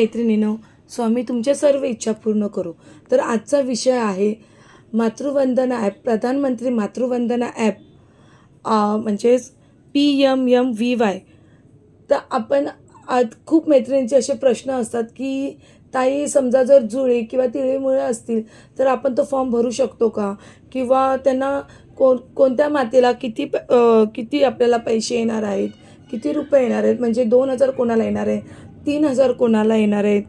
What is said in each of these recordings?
मैत्रिणीनं स्वामी तुमच्या सर्व इच्छा पूर्ण करू. तर आजचा विषय आहे मातृवंदना ॲप. प्रधानमंत्री मातृवंदना ॲप म्हणजेच P M M V Y. तर आपण आज खूप मैत्रिणींचे असे प्रश्न असतात की ताई समजा जर जुळे किंवा तिळेमुळे असतील तर आपण तो फॉर्म भरू शकतो का? किंवा त्यांना कोण कोणत्या मातेला किती प किती आपल्याला पैसे येणार आहेत? किती रुपये येणार आहेत? म्हणजे दोन हजार कोणाला येणार आहे? तीन हजार कोणाला येणार आहेत?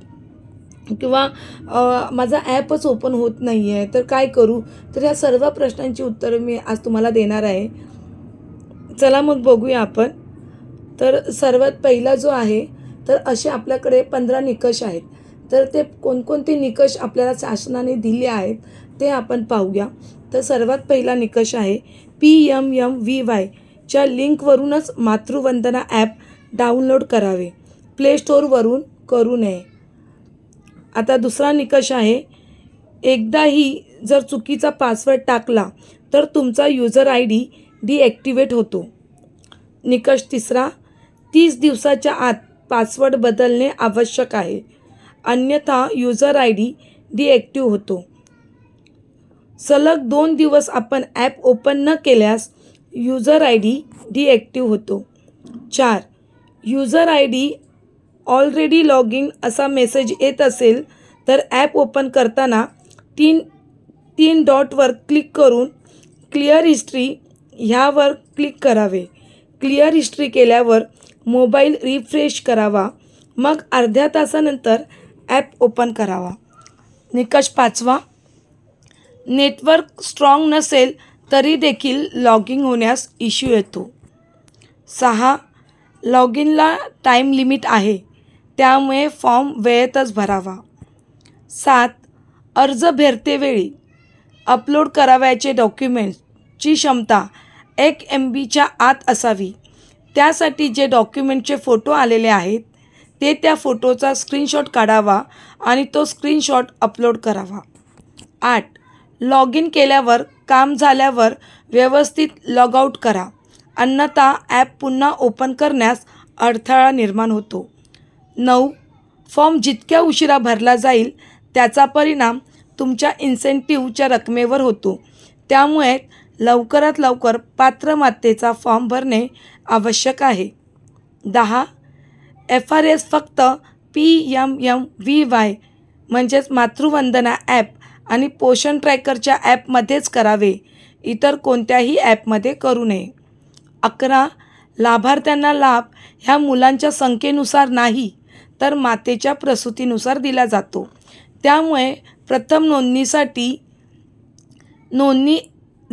किंवा माझा ॲपच ओपन होत नाही आहे तर काय करू? तर या सर्व प्रश्नांची उत्तरं मी आज तुम्हाला देणार आहे. चला मग बघूया आपण. तर सर्वात पहिला जो आहे तर असे आपल्याकडे पंधरा निकष आहेत. तर ते कोणकोणते निकष आपल्याला शासनाने दिले आहेत ते आपण पाहूया. तर सर्वात पहिला निकष आहे पी एम एम व्ही वायच्या लिंकवरूनच मातृवंदना ॲप डाउनलोड करावे. प्ले स्टोअरवरून करू नये. आता दुसरा निकष आहे एकदाही जर चुकीचा पासवर्ड टाकला तर तुमचा युजर आय डी डिॲक्टिवेट होतो. निकष तिसरा तीस दिवसाच्या आत पासवर्ड बदलणे आवश्यक आहे. अन्यथा युजर आय डी डिॲक्टिव्ह होतो. सलग दोन दिवस आपण ॲप ओपन न केल्यास युजर आय डी डिॲक्टिव्ह होतो. चार user I D already log in असा मेसेज येत असेल तर ॲप ओपन करताना तीन तीन डॉटवर क्लिक करून क्लिअर हिस्ट्री ह्यावर क्लिक करावे. क्लिअर हिस्ट्री केल्यावर मोबाईल रिफ्रेश करावा. मग अर्ध्या तासानंतर ॲप ओपन करावा. निकष पाचवा. नेटवर्क स्ट्रॉंग नसेल तरी देखील लॉगिंग होण्यास इश्यू येतो. सहा. लॉग इनला टाईम लिमिट आहे. त्यामुळे फॉर्म वेळेतच भरावा. सात अर्ज भरतेवेळी अपलोड करावयाचे डॉक्युमेंटची क्षमता एक एम बीच्या आत असावी. त्यासाठी जे डॉक्युमेंटचे फोटो आलेले आहेत ते त्या फोटोचा स्क्रीनशॉट काढावा आणि तो स्क्रीनशॉट अपलोड करावा. आठ लॉग इन केल्यावर काम झाल्यावर व्यवस्थित लॉग आऊट करा. अन्यथा ॲप पुन्हा ओपन करण्यास अडथळा निर्माण होतो. नऊ. फॉर्म जितक्या उशिरा भरला जाईल त्याचा परिणाम तुमच्या इन्सेंटिव्हच्या रकमेवर होतो. त्यामुळे लवकरात लवकर पात्र मातेचा फॉर्म भरणे आवश्यक आहे. दहा. एफ आर एस फक्त P M M V Y म्हणजेच मातृवंदना ॲप आणि पोषण ट्रॅकरच्या ॲपमध्येच करावे. इतर कोणत्याही ॲपमध्ये करू नये. अकरा. लाभार्थ्यांना लाभ ह्या मुलांच्या संख्येनुसार नाही. तर मातेच्या प्रसूतीनुसार दिला जातो. त्यामुळे प्रथम नोंदणीसाठी नोंदणी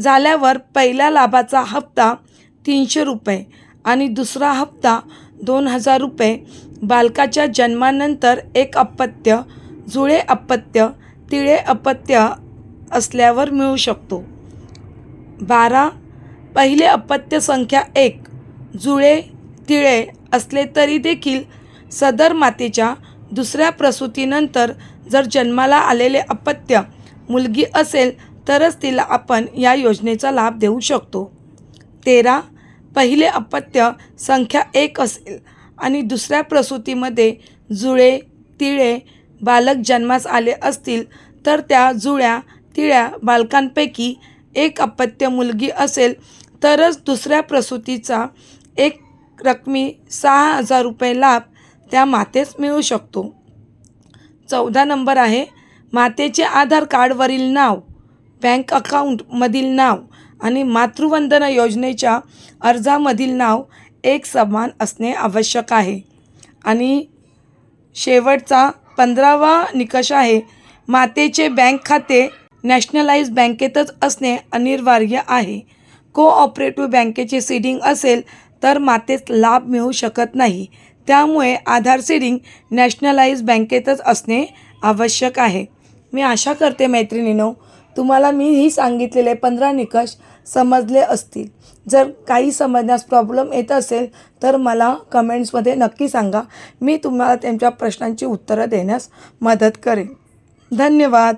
झाल्यावर पहिल्या लाभाचा हप्ता तीनशे रुपये आणि दुसरा हप्ता दोन हजार रुपये. बालकाच्या जन्मानंतर एक अपत्य जुळे अपत्य तिळे अपत्य असल्यावर मिळू शकतो. बारा पहिले अपत्य संख्या एक जुळे तिळे असले तरी देखील सदर मातेच्या दुसऱ्या प्रसूतीनंतर जर जन्माला आलेले अपत्य मुलगी असेल तरच तिला आपण या योजनेचा लाभ देऊ शकतो. तेरा पहिले अपत्य संख्या एक असेल आणि दुसऱ्या प्रसूतीमध्ये जुळे तिळे बालक जन्मास आले असतील तर त्या जुळ्या तिळ्या बालकांपैकी एक अपत्य मुलगी असेल तरच दुसऱ्या प्रसूतीचा एक रकमी सहा हजार रुपये लाभ त्या मातेस मिळू शकतो. चौदा नंबर आहे मातेचे आधार कार्डवरील नाव बँक अकाउंटमधील नाव आणि मातृवंदना योजनेच्या अर्जामधील नाव एक समान असणे आवश्यक आहे. आणि शेवटचा पंधरावा निकष आहे मातेचे बँक खाते नॅशनलाइज बँकेतच असणे अनिवार्य आहे. कोऑपरेटिव्ह बँकेचे सीडिंग असेल तर मातेस लाभ मिळू शकत नाही. त्यामुळे आधार सीडिंग नॅशनलाइज बँकेतच असणे आवश्यक आहे. मी आशा करते मैत्रिणीनो तुम्हाला मी ही सांगितलेले पंधरा निकष समजले असतील. जर काही समजण्यास प्रॉब्लेम येत असेल तर मला कमेंट्समध्ये नक्की सांगा. मी तुम्हाला त्यांच्या प्रश्नांची उत्तरं देण्यास मदत करेन. धन्यवाद.